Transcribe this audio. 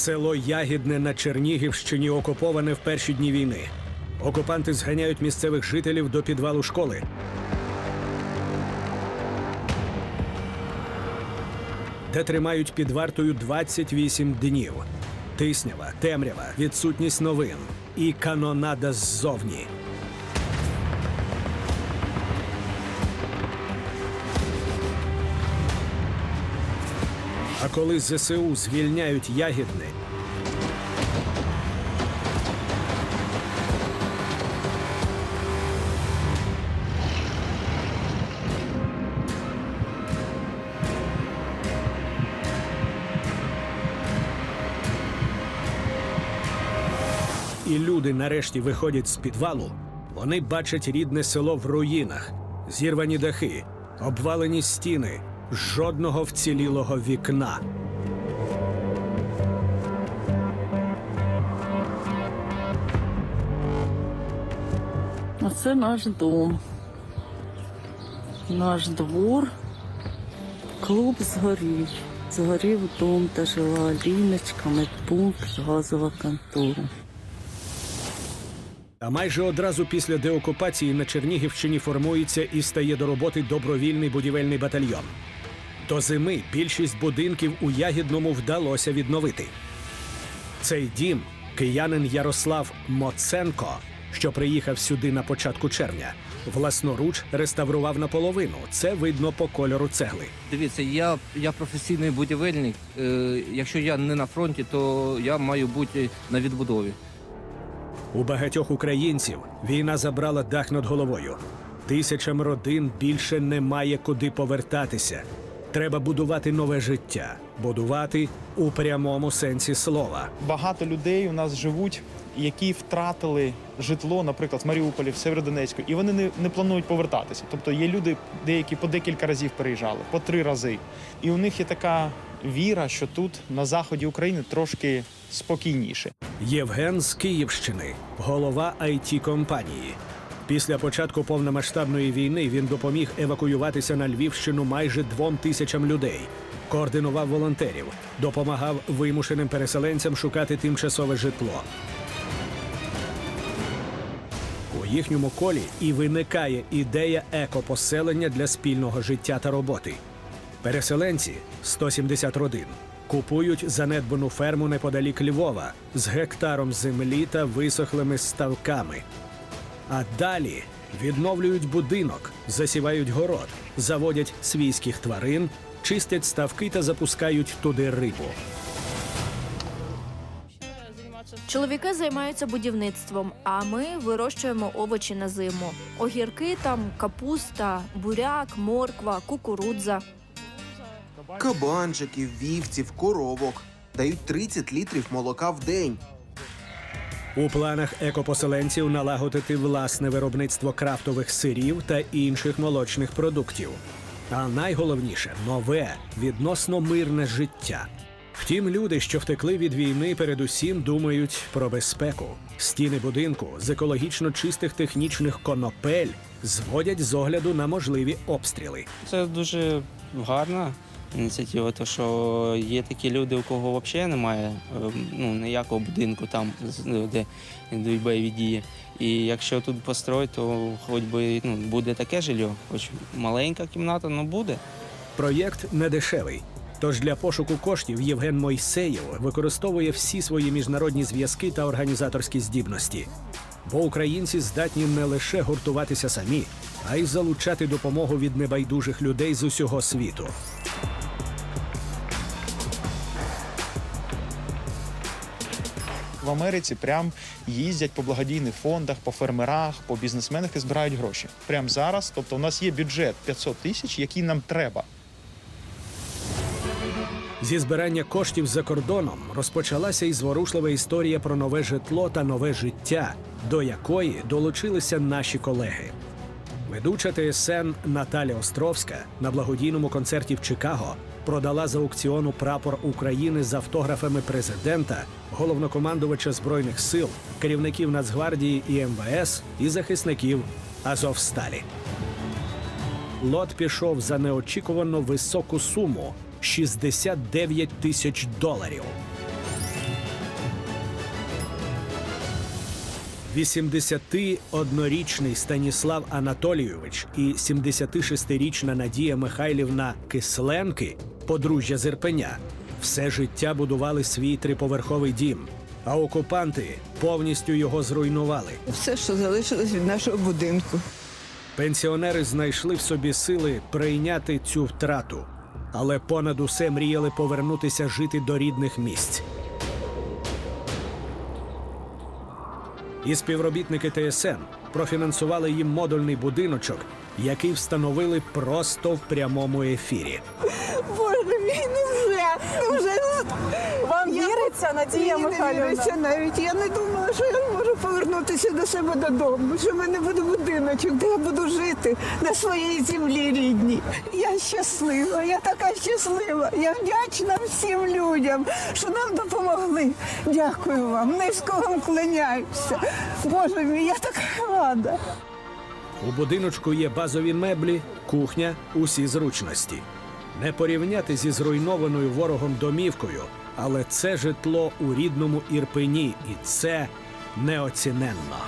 Село Ягідне на Чернігівщині окуповане в перші дні війни. Окупанти зганяють місцевих жителів до підвалу школи. Де тримають під вартою 28 днів. Тиснява, темрява, відсутність новин і канонада ззовні. А коли ЗСУ звільняють Ягідне, і люди нарешті виходять з підвалу, вони бачать рідне село в руїнах, зірвані дахи, обвалені стіни, жодного вцілілого вікна. А це наш дом. Наш двор. Клуб згорів. Згорів дом, де жила Ліночка, медпункт, газова контора. А майже одразу після деокупації на Чернігівщині формується і стає до роботи добровільний будівельний батальйон. До зими більшість будинків у Ягідному вдалося відновити. Цей дім киянин Ярослав Моценко, що приїхав сюди на початку червня, власноруч реставрував наполовину. Це видно по кольору цегли. Дивіться, я, я професійний будівельник. Е, якщо я не на фронті, то я маю бути на відбудові. У багатьох українців війна забрала дах над головою. Тисячам родин більше немає куди повертатися. Треба будувати нове життя, будувати у прямому сенсі слова. Багато людей у нас живуть, які втратили житло, наприклад, в Маріуполі, в Северодонецьку, і вони не, не планують повертатися. Тобто є люди, деякі по декілька разів переїжджали, по три рази. І у них є така віра, що тут, на заході України, трошки спокійніше. Євген з Київщини, голова it компанії. Після початку повномасштабної війни він допоміг евакуюватися на Львівщину майже двом тисячам людей. Координував волонтерів, допомагав вимушеним переселенцям шукати тимчасове житло. У їхньому колі і виникає ідея екопоселення для спільного життя та роботи. Переселенці 170 родин купують занедбану ферму неподалік Львова з гектаром землі та висохлими ставками. А далі відновлюють будинок, засівають город, заводять свійських тварин, чистять ставки та запускають туди рибу. Чоловіки займаються будівництвом, а ми вирощуємо овочі на зиму. Огірки там, капуста, буряк, морква, кукурудза. Кабанчиків, вівців, коровок дають 30 літрів молока в день. У планах екопоселенців налагодити власне виробництво крафтових сирів та інших молочних продуктів. А найголовніше нове відносно мирне життя. Втім, люди, що втекли від війни, передусім думають про безпеку. Стіни будинку з екологічно чистих технічних конопель зводять з огляду на можливі обстріли. Це дуже гарна ініціатива, тому що є такі люди, у кого взагалі немає е, ну, ніякого будинку там, ну, де йдуть бойові дії. І якщо тут построїть, то хоч би ну, буде таке жилье, хоч маленька кімната, але буде. Проєкт недешевий. Тож для пошуку коштів Євген Мойсеєв використовує всі свої міжнародні зв'язки та організаторські здібності. Бо українці здатні не лише гуртуватися самі, а й залучати допомогу від небайдужих людей з усього світу. Америці прям їздять по благодійних фондах, по фермерах, по бізнесменах і збирають гроші. Прямо зараз. Тобто, у нас є бюджет 500 тисяч, який нам треба. Зі збирання коштів за кордоном розпочалася і зворушлива історія про нове житло та нове життя, до якої долучилися наші колеги. Ведуча ТСН Наталя Островська на благодійному концерті в Чикаго продала з аукціону прапор України з автографами президента, головнокомандувача збройних сил, керівників Нацгвардії і МВС і захисників Азовсталі. Лот пішов за неочікувано високу суму 69 тисяч доларів. 81-річний Станіслав Анатолійович і 76-річна Надія Михайлівна Кисленки подружжя з Ірпеня, все життя будували свій триповерховий дім, а окупанти повністю його зруйнували. Все, що залишилось від нашого будинку. Пенсіонери знайшли в собі сили прийняти цю втрату, але понад усе мріяли повернутися жити до рідних місць. І співробітники ТСН профінансували їм модульний будиночок, який встановили просто в прямому ефірі. Боже мій, ну вже, ну вже. Віриться, Надія Михайлівна? Не віриться навіть. Я не думала, що я можу повернутися до себе додому, що в мене буде будиночок, де я буду жити на своїй землі рідній. Я щаслива, я така щаслива. Я вдячна всім людям, що нам допомогли. Дякую вам, низько вам кланяюся. Боже мій, я така рада. У будиночку є базові меблі, кухня, усі зручності. Не порівняти зі зруйнованою ворогом домівкою, але це житло у рідному Ірпені, і це неоціненно.